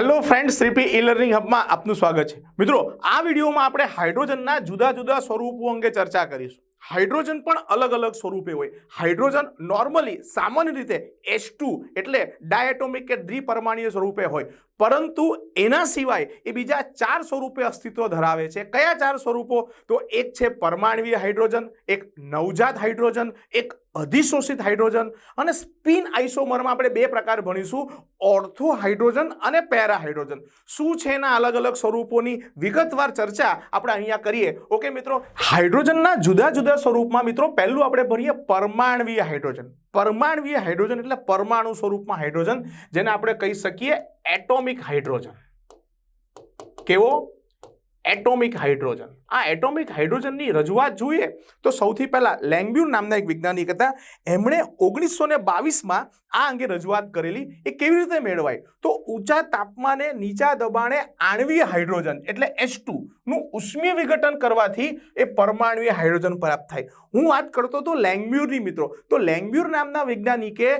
Hello friend શ્રીપી e learning હબમાં આપનું સ્વાગત છે. મિત્રો, આ વિડીયોમાં આપણે હાઇડ્રોજનના જુદા જુદા સ્વરૂપો અંગે ચર્ચા કરીશું. હાઇડ્રોજન પણ અલગ અલગ સ્વરૂપે હોય. હાઇડ્રોજન નોર્મલી સામાન્ય રીતે એચ ટુ એટલે ડાયટોમિક કે દ્વિપરમાણીય સ્વરૂપે હોય. પરંતુ એના સિવાય એ બીજા ચાર સ્વરૂપે અસ્તિત્વ ધરાવે છે. કયા ચાર સ્વરૂપો? તો એક છે પરમાણવીય હાઇડ્રોજન, એક નવજાત હાઇડ્રોજન, એક અધિશોષિત હાઇડ્રોજન અને સ્પિન આઇસોમરમાં આપણે બે પ્રકાર ભણીશું ઓર્થો હાઇડ્રોજન અને પેરા હાઇડ્રોજન શું છે એના અલગ અલગ સ્વરૂપોની? વિગતવાર ચર્ચા આપણે અહીંયા કરીએ. ઓકે મિત્રો, હાઇડ્રોજનના જુદા જુદા સ્વરૂપમાં મિત્રો પહેલું આપણે ભરીએ પરમાણવીય હાઇડ્રોજન. પરમાણવીય હાઇડ્રોજન એટલે પરમાણુ સ્વરૂપમાં હાઇડ્રોજન, જેને આપણે કહી શકીએ એટોમિક હાઇડ્રોજન. કેવો? Atomic hydrogen. આ એટોમિક હાઇડ્રોજનની રજૂઆત જોઈએ તો સૌથી પહેલાં લેંગ્બ્યુર નામના એક વૈજ્ઞાનિક હતા. એમણે ઓગણીસો ને બાવીસમાં આ અંગે રજૂઆત કરેલી. એ કેવી રીતે મેળવાય? તો ઊંચા તાપમાને નીચા દબાણે આણવીય હાઇડ્રોજન એટલે એચનું ઉષ્મીય વિઘટન કરવાથી એ પરમાણવીય હાઇડ્રોજન પ્રાપ્ત થાય. હું વાત કરતો તો લેંગ્બ્યુરની મિત્રો. તો લેંગ્બ્યુર નામના વૈજ્ઞાનિકે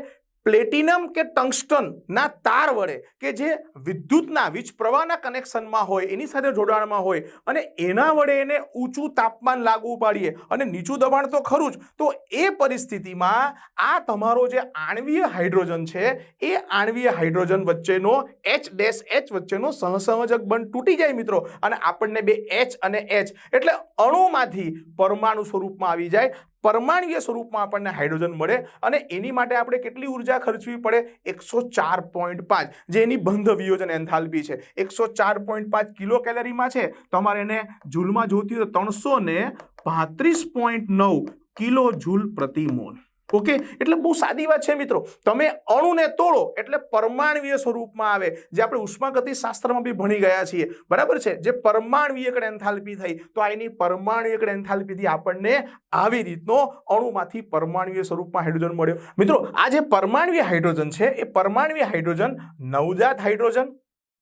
પ્લેટિનમ કે ટંગસ્ટનના તાર વડે કે જે વિદ્યુતના વીજ પ્રવાહના કનેક્શનમાં હોય, એની સાથે જોડાણમાં હોય અને એના વડે એને ઊંચું તાપમાન લાગુ પાડીએ અને નીચું દબાણ તો ખરું જ, તો એ પરિસ્થિતિમાં આ તમારો જે આણવીય હાઇડ્રોજન છે, એ આણવીય હાઇડ્રોજન વચ્ચેનો એચ ડેશ એચ વચ્ચેનો સહસંયોજક બંધ તૂટી જાય મિત્રો અને આપણને બે એચ અને એચ એટલે અણુમાંથી પરમાણુ સ્વરૂપમાં આવી જાય પરમાણવીય સ્વરૂપમાં આપણને હાઇડ્રોજન મળે અને એની માટે આપણે કેટલી ઊર્જા ખર્ચવી પડે? એકસો ચાર પોઈન્ટ પાંચ, જે એની બંધ વિયોજન એન્થાલ્પી છે. એકસો ચાર પોઈન્ટ પાંચ કિલો કેલરીમાં છે તમારે એને જૂલમાં જોતી હોય તો ત્રણસો ને પાંત્રીસ નવ કિલો જૂલ પ્રતિ મોલ. ઓકે એટલે બહુ સાદી વાત છે મિત્રો. તમે અણુને તોડો એટલે પરમાણવીય સ્વરૂપમાં આવે. જે આપણે ઉષ્માગતિ શાસ્ત્રમાં બી ભણી ગયા છીએ. બરાબર છે? જે પરમાણવીય એન્થાલ્પી થઈ, તો આ એની પરમાણવીય એન્થાલ્પીથી આપણને આવી રીતનો અણુમાંથી પરમાણવીય સ્વરૂપમાં હાઇડ્રોજન મળ્યો. મિત્રો, આ જે પરમાણવીય હાઇડ્રોજન છે, એ પરમાણવીય હાઇડ્રોજન નવજાત હાઇડ્રોજન.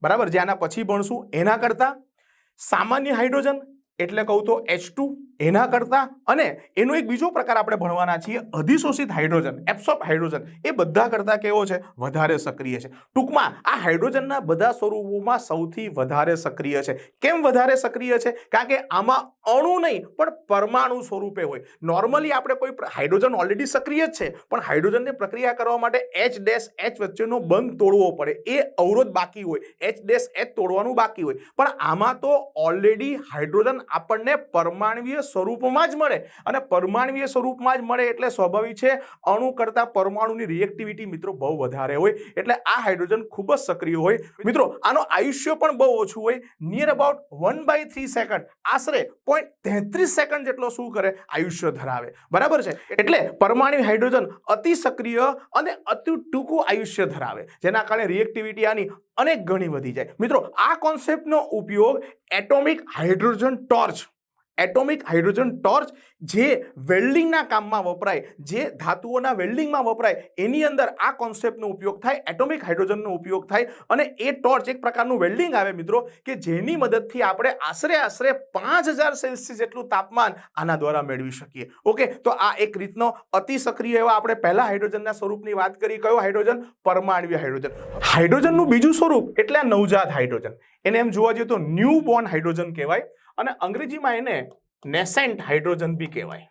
બરાબર? જે આના પછી ભણશું. એના કરતાં સામાન્ય હાઇડ્રોજન, એટલે કહું તો એચ એના કરતાં અને એનો એક બીજો પ્રકાર આપણે ભણવાના છીએ, અધિશોષિત હાઇડ્રોજન, એપ્સોપ હાઇડ્રોજન. એ બધા કરતાં કેવો છે? વધારે સક્રિય છે. ટૂંકમાં, આ હાઇડ્રોજનના બધા સ્વરૂપોમાં સૌથી વધારે સક્રિય છે. કેમ વધારે સક્રિય છે? કારણ કે આમાં અણુ નહીં, પણ પરમાણુ સ્વરૂપે હોય. નોર્મલી આપણે કોઈ હાઇડ્રોજન ઓલરેડી સક્રિય જ છે, પણ હાઇડ્રોજનની પ્રક્રિયા કરવા માટે એચ ડેશ એચ વચ્ચેનો બંધ તોડવો પડે. એ અવરોધ બાકી હોય. એચ ડેશ એચ તોડવાનું બાકી હોય. પણ આમાં તો ઓલરેડી હાઇડ્રોજન આપણને પરમાણવીય સ્વરૂપમાં જ મળે અને પરમાણવીય સ્વરૂપમાં જ મળે એટલે સ્વાભાવિક છે, અણુ કરતાં પરમાણુની રિએક્ટિવિટી મિત્રો બહુ વધારે હોય એટલે આ હાઇડ્રોજન ખૂબ જ સક્રિય હોય. મિત્રો, આનો આયુષ્ય પણ બહુ ઓછું હોય. Near about one by three second આશરે પોઈન્ટ તેત્રીસ સેકન્ડ જેટલો શું કરે? આયુષ્ય ધરાવે. બરાબર છે? એટલે પરમાણુ હાઇડ્રોજન અતિ સક્રિય અને અતિ ટૂંકું આયુષ્ય ધરાવે, જેના કારણે રિએક્ટિવિટી આની અનેક ગણી વધી જાય. મિત્રો, આ કોન્સેપ્ટનો ઉપયોગ atomic hydrogen torch atomic hydrogen torch જે વેલ્ડિંગના કામમાં વપરાય, જે ધાતુઓના વેલ્ડિંગમાં વપરાય, એની અંદર આ કોન્સેપ્ટનો ઉપયોગ થાય, એટોમિક હાઇડ્રોજનનો ઉપયોગ થાય અને એ ટોર્ચ એક પ્રકારનું વેલ્ડિંગ આવે મિત્રો કે જેની મદદથી આપણે આશરે આશરે પાંચ હજાર સેલ્સિયસ જેટલું તાપમાન આના દ્વારા મેળવી શકીએ. ઓકે? તો આ એક રીતનો અતિ સક્રિય એવા આપણે પહેલા હાઇડ્રોજનના સ્વરૂપની વાત કરી, કયો હાઇડ્રોજન? પરમાણવીય હાઇડ્રોજન. હાઇડ્રોજનનું બીજું સ્વરૂપ એટલે આ નવજાત હાઇડ્રોજન. એને એમ જોવા જઈએ તો ન્યૂ બોર્ન હાઇડ્રોજન કહેવાય. અને અંગ્રેજીમાં એને નેસેન્ટ હાઇડ્રોજન બી કહેવાય.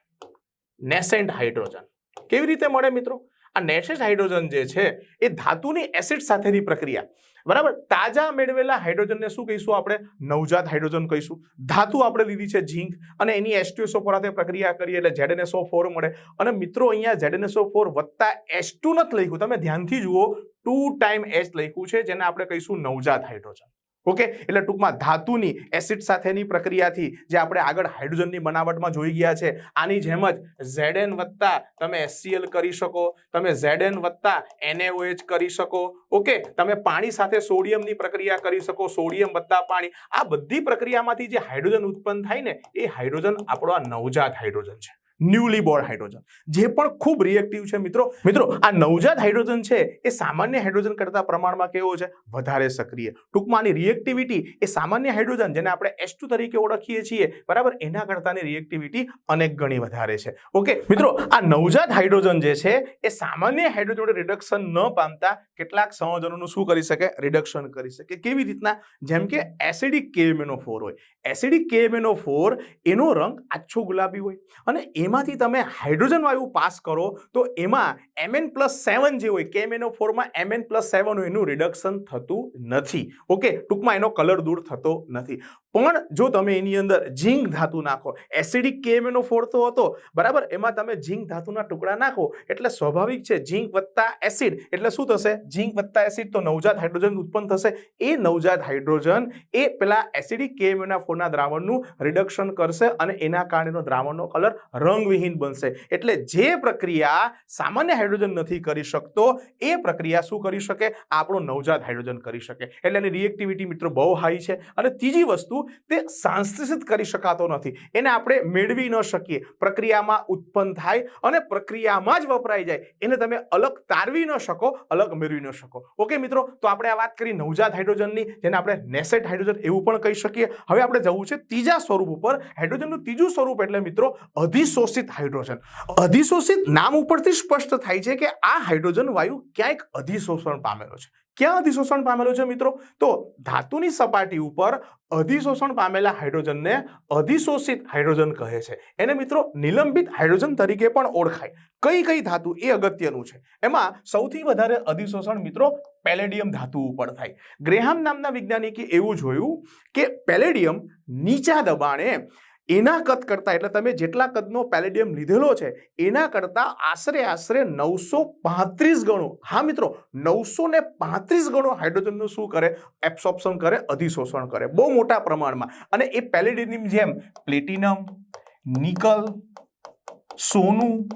નેસેન્ટ હાઇડ્રોજન કેવી રીતે મળે મિત્રો? આ નેસેન્ટ હાઇડ્રોજન જે છે, એ ધાતુની એસિડ સાથેની પ્રક્રિયા. બરાબર? તાજા મેળવેલા હાઇડ્રોજનને શું કહીશું આપણે? નવજાત હાઇડ્રોજન કહીશું. ધાતુ આપણે લીધી છે ઝીંક અને એની એસટીએસઓ પર પ્રક્રિયા કરીએ એટલે ઝેડએનએસઓ ફોર મળે. અને મિત્રો અહીંયા ઝેડએનએસઓ ફોર વત્તા એસ ટુ નથી લખ્યું. તમે ધ્યાનથી જુઓ ટુ ટાઈમ એચ લખ્યું છે, જેને આપણે કહીશું નવજાત હાઇડ્રોજન ઓકે? એટલે ટૂંકમાં ધાતુની એસિડ સાથેની પ્રક્રિયાથી જે આપણે આગળ હાઇડ્રોજનની બનાવટમાં જોઈ ગયા છે, આની જેમ જ ઝેડએન વત્તા તમે એસસીએલ કરી શકો, તમે ઝેડએન વત્તા એનએઓએચ કરી શકો, ઓકે? તમે પાણી સાથે સોડિયમની પ્રક્રિયા કરી શકો, સોડિયમ વત્તા પાણી. આ બધી પ્રક્રિયામાંથી જે હાઇડ્રોજન ઉત્પન્ન થાય ને, એ હાઇડ્રોજન આપણો આ નવજાત હાઇડ્રોજન છે. Newly born hydrogen. જે પણ ખૂબ રિએક્ટિવ છે મિત્રો. મિત્રો, આ નવજાત હાઇડ્રોજન છે, એ સામાન્ય હાઇડ્રોજન કરતા પ્રમાણમાં કેવો છે? વધારે સક્રિય. ટૂંકમાં આની રિએક્ટિવિટી એ સામાન્ય હાઇડ્રોજન જેને આપણે S2 તરીકે ઓળખીએ છીએ, બરાબર? એના કરતાની રિએક્ટિવિટી અનેક ગણી વધારે છે. ઓકે, મિત્રો, આ નવજાત હાઇડ્રોજન જે છે, એ સામાન્ય હાઇડ્રોજન રિડક્શન ન પામતા કેટલાક સંયોજનોનું શું કરી શકે? રિડક્શન કરી શકે. કેવી રીતના? જેમ કે એસિડિક કેએમએનઓ4 હોય. એસિડિક કેએમએનઓ4 એનો રંગ આછો ગુલાબી હોય. અને એમાંથી તમે હાઇડ્રોજન વાયુ પાસ કરો, તો એમાં Mn પ્લસ સેવન જે હોય કેએમએનઓ ફોરમાં એમએન પ્લસ સેવન હોય એનું રિડક્શન થતું નથી. ઓકે ટૂંકમાં એનો કલર દૂર થતો નથી. પણ જો તમે એની અંદર ઝીંક ધાતુ નાખો એસિડિક કેએમએનઓ ફોડતો હતો, બરાબર? એમાં તમે ઝીંક ધાતુના ટુકડા નાખો, એટલે સ્વાભાવિક છે, ઝીંક વત્તા એસિડ એટલે શું થશે? ઝીંક વત્તા એસિડ તો નવજાત હાઇડ્રોજન ઉત્પન્ન થશે. એ નવજાત હાઇડ્રોજન એ પેલા એસિડિક કેએમએનઓ ફોડના દ્રાવણનું રિડક્શન કરશે અને એના કારણેનો દ્રાવણનો કલર રંગવિહીન બનશે. એટલે જે પ્રક્રિયા સામાન્ય હાઇડ્રોજન નથી કરી શકતો, એ પ્રક્રિયા શું કરી શકે? આપણો નવજાત હાઇડ્રોજન કરી શકે. એટલે એની રિએક્ટિવિટી મિત્રો બહુ હાઈ છે. અને ત્રીજી વસ્તુ તે સંશ્લેષિત કરી શકાતો નથી. એને આપણે મેળવી ન શકીએ. પ્રક્રિયામાં ઉત્પન્ન થાય અને પ્રક્રિયામાં જ વપરાઈ જાય. એને તમે અલગ તારવી ન શકો, અલગ મેળવી ન શકો. ઓકે મિત્રો, તો આપણે આ વાત કરી નવજાત હાઇડ્રોજનની, જેને આપણે નેસેટ હાઇડ્રોજન એવું પણ કહી શકીએ. હવે આપણે જવું છે ત્રીજા સ્વરૂપ ઉપર. હાઇડ્રોજનનું ત્રીજું સ્વરૂપ એટલે મિત્રો, અધિશોષિત હાઇડ્રોજન. અધિશોષિત નામ ઉપરથી સ્પષ્ટ થાય છે કે આ હાઇડ્રોજન વાયુ ક્યાંક અધિશોષણ પામેલો છે. ક્યાં અધિશોષણ પામેલો છે મિત્રો? તો ધાતુની સપાટી ઉપર અધિશોષણ પામેલા હાઇડ્રોજનને અધિશોષિત હાઇડ્રોજન કહે છે. એને મિત્રો નિલંબિત હાઇડ્રોજન તરીકે પણ ઓળખાય. કઈ કઈ ધાતુ? એ અગત્યનું છે. એમાં સૌથી વધારે અધિશોષણ મિત્રો પેલેડિયમ ધાતુ ઉપર થાય. ગ્રેહામ નામના વૈજ્ઞાનિકે એવું જોયું કે પેલેડિયમ નીચા દબાણે એના કદ કરતાં, એટલે તમે જેટલા કદનો પેલેડિયમ લીધેલો છે, એના કરતાં આશરે આશરે નવસો પાંત્રીસ ગણો. હા મિત્રો, નવસો ને પાંત્રીસ ગણો હાઇડ્રોજનનું શું કરે? એબ્સોર્પ્શન કરે, અધિશોષણ કરે, બહુ મોટા પ્રમાણમાં. અને એ પેલેડિયમની જેમ, પ્લેટિનમ, નિકલ, સોનું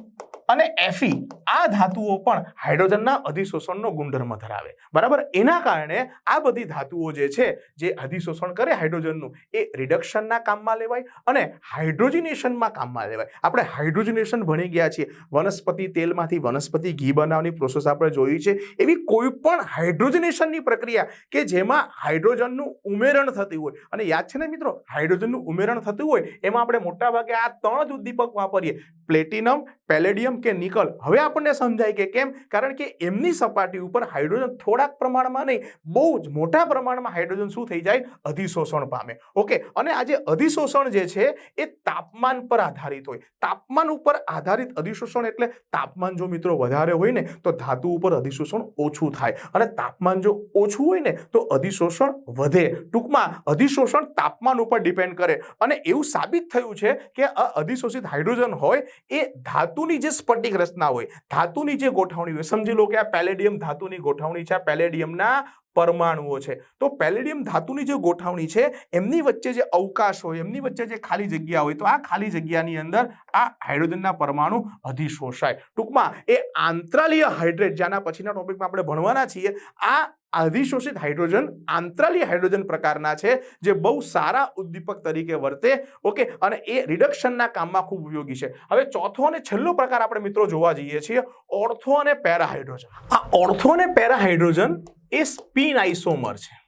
અને એફી આ ધાતુઓ પણ હાઇડ્રોજનના અધિશોષણનો ગુણધર્મ ધરાવે. બરાબર? એના કારણે આ બધી ધાતુઓ જે છે, જે અધિશોષણ કરે હાઇડ્રોજનનું, એ રિડક્શનના કામમાં લેવાય અને હાઇડ્રોજિનેશનમાં કામમાં લેવાય. આપણે હાઇડ્રોજિનેશન ભણી ગયા છીએ. વનસ્પતિ તેલમાંથી વનસ્પતિ ઘી બનાવવાની પ્રોસેસ આપણે જોઈ છે. એવી કોઈ પણ હાઇડ્રોજિનેશનની પ્રક્રિયા કે જેમાં હાઇડ્રોજનનું ઉમેરણ થતું હોય. અને યાદ છે ને મિત્રો? હાઇડ્રોજનનું ઉમેરણ થતું હોય, એમાં આપણે મોટાભાગે આ ત્રણ જ ઉદ્દીપક વાપરીએ. પ્લેટિનમ, પેલેડિયમ કે નિકલ? હવે આપણને સમજાય કે કેમ? કારણ કે એમની સપાટી ઉપર હાઇડ્રોજન થોડાક પ્રમાણમાં નહીં, બહુ જ મોટા પ્રમાણમાં હાઇડ્રોજન શું થઈ જાય? અધિશોષણ પામે. ઓકે? અને આ જે અધિશોષણ જે છે, એ તાપમાન પર આધારિત હોય. તાપમાન ઉપર આધારિત અધિશોષણ એટલે તાપમાન જો મિત્રો વધારે હોય ને, તો ધાતુ ઉપર અધિશોષણ ઓછું થાય. અને તાપમાન જો ઓછું હોય ને, તો અધિશોષણ વધે. ટૂંકમાં, અધિશોષણ તાપમાન ઉપર ડિપેન્ડ કરે. અને એવું સાબિત થયું છે કે અધિશોષિત હાઇડ્રોજન હોય, એ ધાતુની જે સ્ફટિક રચના હોય. ધાતુની જે ગોઠવણી હોય, સમજી લો કે આ પેલેડિયમ ધાતુની ગોઠવણી છે, આ પેલેડિયમના પરમાણુઓ છે. તો પેલેડિયમ ધાતુની જે ગોઠવણી છે, એમની વચ્ચે જે અવકાશ હોય, એમની વચ્ચે જે ખાલી જગ્યા હોય, તો આ ખાલી જગ્યાની અંદર આ હાઇડ્રોજનના પરમાણુ અધિશોષાય. ટૂંકમાં, એ આંતરાલીય હાઇડ્રેટ, જેના પછીના ટોપિકમાં આપણે ભણવાના છીએ, આ અધિશોષિત હાઇડ્રોજન આંતરાલી હાઇડ્રોજન પ્રકારના છે, જે બહુ સારા ઉદ્દીપક તરીકે વર્તે. ઓકે, અને એ રિડક્શનના કામમાં ખૂબ ઉપયોગી છે. હવે ચોથો અને છેલ્લો પ્રકાર આપણે મિત્રો જોવા જઈએ છીએ, ઓર્થો અને પેરા હાઇડ્રોજન આ ઓર્થો અને પેરા હાઇડ્રોજન એ સ્પિન આઇસોમર છે.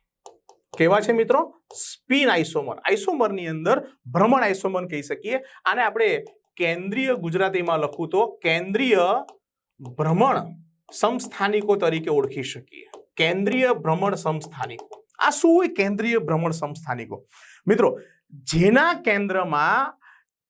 કેવા છે મિત્રો? Spin isomer. આઇસોમરની અંદર ભ્રમણ આઇસોમર કહી શકીએ. આને આપણે કેન્દ્રીય ગુજરાતીમાં લખું તો કેન્દ્રીય ભ્રમણ સમસ્થાનિકો તરીકે ઓળખી શકીએ. કેન્દ્રીય ભ્રમણ સંસ્થાનિકો. આ શું હોય કેન્દ્રીય ભ્રમણ સંસ્થાનિકો? મિત્રો, જેના કેન્દ્રમાં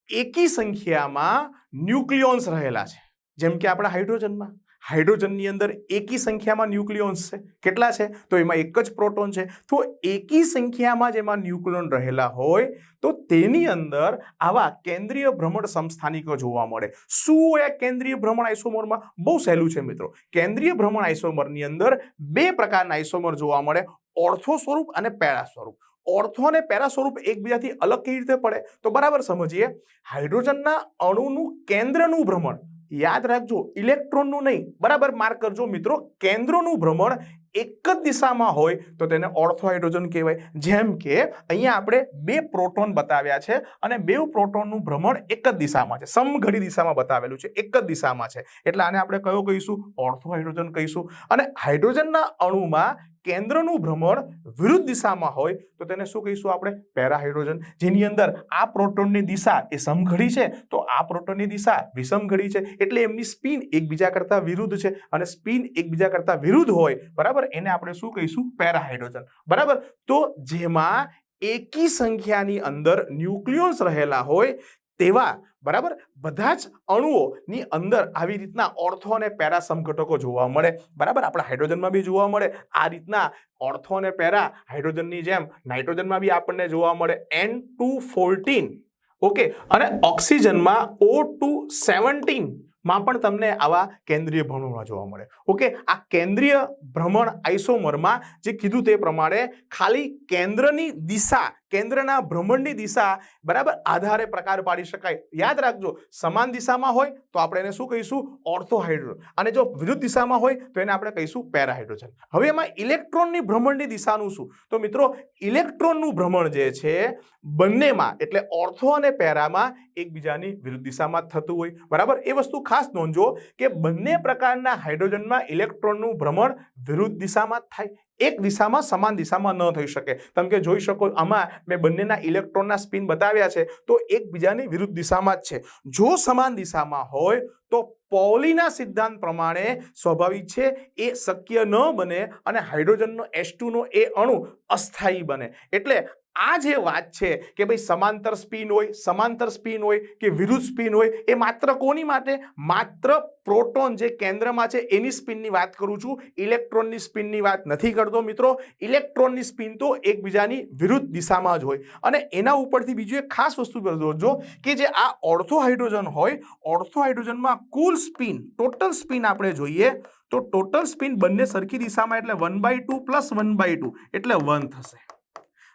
એકી સંખ્યામાં ન્યુક્લિયોન્સ રહેલા છે. જેમ કે આપણા હાઇડ્રોજનમાં. હાઇડ્રોજનની અંદર એકી સંખ્યામાં ન્યુક્લિયોન્સ છે. કેટલા છે? તો એમાં એક જ પ્રોટોન છે. તો એકી સંખ્યામાં જ એમાં ન્યુક્લિયોન રહેલા હોય તો તેની અંદર આવા કેન્દ્રીય ભ્રમણ સંસ્થાનિકો જોવા મળે. શું હોય કેન્દ્રીય ભ્રમણ આઇસોમરમાં? બહુ સહેલું છે મિત્રો. કેન્દ્રીય ભ્રમણ આઇસોમરની અંદર બે પ્રકારના આઇસોમર જોવા મળે. ઓર્થો સ્વરૂપ અને પેરા સ્વરૂપ ઓર્થો અને પેરા સ્વરૂપ એકબીજાથી અલગ કેવી રીતે પડે? તો બરાબર સમજીએ. હાઇડ્રોજનના અણુનું કેન્દ્રનું ભ્રમણ યાદ રાખજો ઇલેક્ટ્રોનનું નહીં બરાબર? માર્ક કરજો મિત્રો કેન્દ્રોનું ભ્રમણ એક જ દિશામાં હોય તો તેને ઓર્થો હાઇડ્રોજન કહેવાય. જેમ કે, અહીંયા આપણે બે પ્રોટોન બતાવ્યા છે અને બે પ્રોટોનનું ભ્રમણ એક જ દિશામાં છે. સમઘડી દિશામાં બતાવેલું છે. એક જ દિશામાં છે. એટલે આને આપણે કયો કહીશું? ઓર્થો હાઇડ્રોજન કહીશું. અને હાઇડ્રોજનના અણુમાં કેન્દ્રનું ભ્રમણ વિરુદ્ધ દિશામાં હોય તો તેને શું કહીશું આપણે? પેરા હાઇડ્રોજન જેની અંદર આ પ્રોટોનની દિશા એ સમઘડી છે, તો આ પ્રોટોનની દિશા વિષમઘડી છે. એટલે એમની સ્પિન એકબીજા કરતાં વિરુદ્ધ છે અને સ્પિન એકબીજા કરતાં વિરુદ્ધ હોય. બરાબર? એને આપણે શું કહીશું? પેરા હાઇડ્રોજન બરાબર? તો જેમાં એકી સંખ્યાની અંદર ન્યુક્લિયોન્સ રહેલા હોય તેવા, બરાબર? બધા જ અણુઓની અંદર આવી રીતના ઓર્થો અને પેરા સમઘટકો જોવા મળે. બરાબર? આપણા હાઇડ્રોજનમાં બી જોવા મળે. આ રીતના ઓર્થો અને પેરા હાઇડ્રોજનની જેમ નાઇટ્રોજનમાં બી આપણને જોવા મળે. N two fourteen. ઓકે? અને ઓક્સિજનમાં ઓ ટુ સેવન્ટીન. માં પણ તમને આવા કેન્દ્રીય ભ્રમણમાં જોવા મળે. ઓકે, આ કેન્દ્રીય ભ્રમણ આઇસોમરમાં જે કીધું તે પ્રમાણે ખાલી કેન્દ્રની દિશા કેન્દ્રના ભ્રમણની દિશા બરાબર આધારે પ્રકાર પાડી શકાય. યાદ રાખજો, સમાન દિશામાં હોય તો આપણે એને શું કહીશું? ઓર્થોહાઇડ્રોજન અને જો વિરુદ્ધ દિશામાં હોય તો એને આપણે કહીશું પેરાહાઇડ્રોજન. હવે એમાં ઇલેક્ટ્રોનની ભ્રમણની દિશાનું શું? તો મિત્રો, ઇલેક્ટ્રોનનું ભ્રમણ જે છે, બંનેમાં, એટલે ઓર્થો અને પેરામાં એકબીજાની વિરુદ્ધ દિશામાં થતું હોય. બરાબર? એ વસ્તુ ખાસ નોંધજો કે બંને પ્રકારના હાઇડ્રોજનમાં ઇલેક્ટ્રોનનું ભ્રમણ વિરુદ્ધ દિશામાં થાય. એક દિશામાં સમાન દિશામાં ન થઈ શકે. તમે કે જોઈ શકો આમાં મેં બંનેના ઇલેક્ટ્રોનના સ્પિન બતાવ્યા છે, તો એકબીજાની વિરુદ્ધ દિશામાં જ છે. જો સમાન દિશામાં હોય, તો પોલીના સિદ્ધાંત પ્રમાણે સ્વાભાવિક છે, એ શક્ય ન બને અને હાઇડ્રોજનનો એસ ટુનો એ અણુ અસ્થાયી બને. એટલે આ જે વાત છે કે ભાઈ સમાંતર સ્પિન હોય, સમાંતર સ્પિન હોય કે વિરુદ્ધ સ્પિન હોય, એ માત્ર કોની માટે? માત્ર પ્રોટોન જે કેન્દ્રમાં છે એની સ્પિનની વાત કરું છું. ઇલેક્ટ્રોનની સ્પિનની વાત નથી કરતો મિત્રો. ઇલેક્ટ્રોનની સ્પિન તો એકબીજાની વિરુદ્ધ દિશામાં જ હોય. અને એના ઉપરથી બીજું એક ખાસ વસ્તુ જોજો કે જે આ ઓર્થો હાઇડ્રોજન હોય ઓર્થો હાઇડ્રોજનમાં કુલ સ્પિન, ટોટલ સ્પિન આપણે જોઈએ, તો ટોટલ સ્પિન બંને સરખી દિશામાં એટલે one by two plus one by two એટલે વન થશે.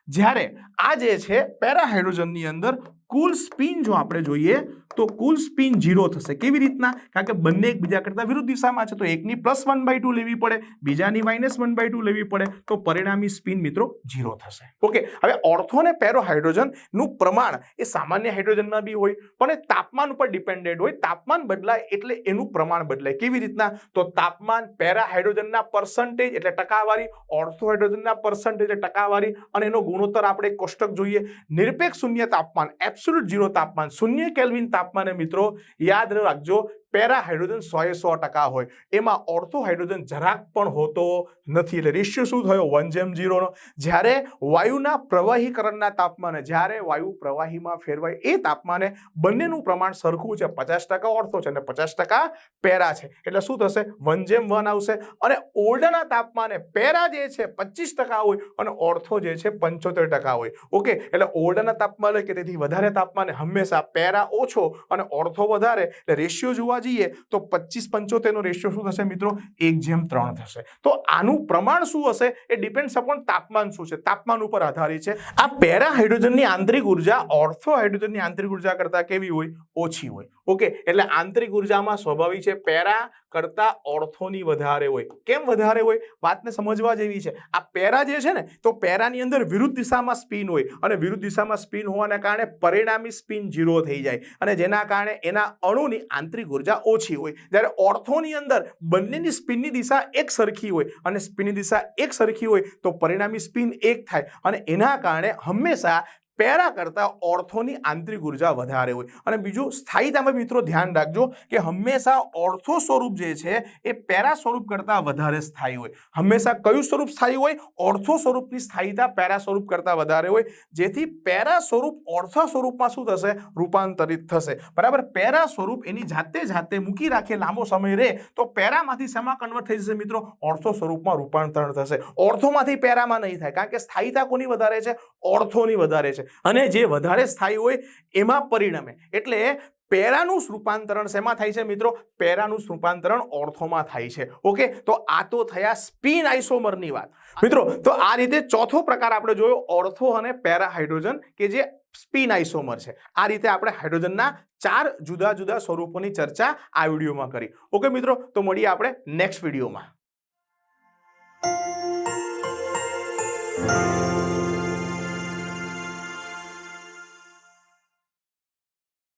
જ્યારે આ જે છે પેરાહાઇડ્રોજનની અંદર કુલ સ્પિન જો આપણે જોઈએ, તો કુલ સ્પિન ઝીરો થશે. કેવી રીતના? કારણ કે બંને એકબીજા કરતાં વિરુદ્ધ દિશામાં છે, તો એકની પ્લસ વન બાય ટુ લેવી પડે, બીજાની માઇનસ વન બાય ટુ લેવી પડે, તો પરિણામી સ્પિન મિત્રો ઝીરો થશે. ઓકે, હવે ઓર્થો અને પેરો હાઇડ્રોજનનું પ્રમાણ એ સામાન્ય હાઇડ્રોજનમાં બી હોય, પણ એ તાપમાન ઉપર ડિપેન્ડેડ હોય. તાપમાન બદલાય એટલે એનું પ્રમાણ બદલાય. કેવી રીતના? તો તાપમાન પેરા હાઇડ્રોજનના પર્સન્ટેજ એટલે ટકાવારી, ઓર્થો હાઇડ્રોજનના પર્સન્ટેજ એટલે ટકાવારી, અને એનો ગુણોત્તર આપણે કોષ્ટક જોઈએ. નિરપેક્ષ શૂન્ય તાપમાન એબ્સોલ્યુટ ઝીરો તાપમાન શૂન્ય કેલ્વિન તાપમાને મિત્રો યાદ રાખજો પેરા હાઇડ્રોજન સો એ સો ટકા હોય. એમાં ઓર્થો હાઇડ્રોજન જરાક પણ હોતો નથી. એટલે રેશિયો શું થયો? વન જેમ જીરોનો જ્યારે વાયુના પ્રવાહીકરણના તાપમાને, જ્યારે વાયુ પ્રવાહીમાં ફેરવાય, એ તાપમાને બંનેનું પ્રમાણ સરખું છે. પચાસ ટકા ઓર્થો છે અને પચાસ ટકા પેરા છે. એટલે શું થશે? વન જેમ વન આવશે. અને ઓલ્ડના તાપમાને પેરા જે છે, પચીસ ટકા હોય અને ઓર્થો જે છે, પંચોતેર ટકા હોય. ઓકે? એટલે ઓલ્ડના તાપમાને કે તેથી વધારે તાપમાને હંમેશા પેરા ઓછો અને ઓર્થો વધારે. એટલે રેશિયો જોવા જઈએ, તો પચીસ પંચોતેરનો રેશિયો શું થશે મિત્રો? એક જેમ ત્રણ થશે. તો આનું પ્રમાણ શું હશે? એ ડિપેન્ડ અપોન તાપમાન શું છે? તાપમાન ઉપર આધારિત છે. આ પેરા હાઇડ્રોજનની આંતરિક ઊર્જા ઓર્થો હાઇડ્રોજનની આંતરિક ઊર્જા કરતાં કેવી હોય? ઓછી હોય. ઓકે? એટલે આંતરિક ઉર્જામાં સ્વાભાવિક છે, પેરા કરતા ઓર્થોની વધારે હોય. કેમ વધારે હોય? વાતને સમજવા જેવી છે. આ પેરા જે છે ને, તો પેરાની અંદર વિરુદ્ધ દિશામાં સ્પિન હોય અને વિરુદ્ધ દિશામાં સ્પિન હોવાના કારણે પરિણામી સ્પિન ઝીરો થઈ જાય અને જેના કારણે એના અણુની આંતરિક ઊર્જા ઓછી હોય. જ્યારે ઓર્થોની અંદર બંનેની સ્પિનની દિશા એક સરખી હોય અને સ્પિનની દિશા એક સરખી હોય, તો પરિણામી સ્પિન એક થાય અને એના કારણે હંમેશા પેરા કરતાં ઓર્થોની આંતરિક ઊર્જા વધારે હોય. અને બીજું સ્થાયીતામાં મિત્રો ધ્યાન રાખજો કે હંમેશા ઓર્થો સ્વરૂપ જે છે, એ પેરા સ્વરૂપ કરતાં વધારે સ્થાયી હોય. હંમેશા કયું સ્વરૂપ સ્થાયી હોય? ઓર્થો સ્વરૂપની સ્થાયીતા પેરા સ્વરૂપ કરતાં વધારે હોય. જેથી પેરા સ્વરૂપ ઓર્થો સ્વરૂપમાં શું થશે? રૂપાંતરિત થશે. બરાબર? પેરા સ્વરૂપ એની જાતે જાતે મૂકી રાખે લાંબો સમય રહે, તો પેરામાંથી શેમાં કન્વર્ટ થઈ જશે મિત્રો? ઓર્થો સ્વરૂપમાં રૂપાંતરણ થશે. ઓર્થોમાંથી પેરામાં નહીં થાય. કારણ કે સ્થાયીતા કોની વધારે છે? ઓર્થોની વધારે છે. અને જે વધારે સ્થાયી હોય એમાં પરિણમે. એટલે પેરાનું રૂપાંતરણ શેમાં થાય છે મિત્રો? પેરાનું રૂપાંતરણ ઓર્થોમાં થાય છે. ઓકે? તો આ તો થયા સ્પિન આઇસોમરની વાત. મિત્રો, તો આ રીતે ચોથો પ્રકાર આપણે જોયો, ઓર્થો અને પેરા હાઇડ્રોજન કે જે સ્પિન આઇસોમર છે. આ રીતે આપણે હાઇડ્રોજનના ચાર જુદા જુદા સ્વરૂપોની ચર્ચા આ વિડીયોમાં કરી. ઓકે મિત્રો, તો મળીએ આપણે નેક્સ્ટ વિડીયોમાં.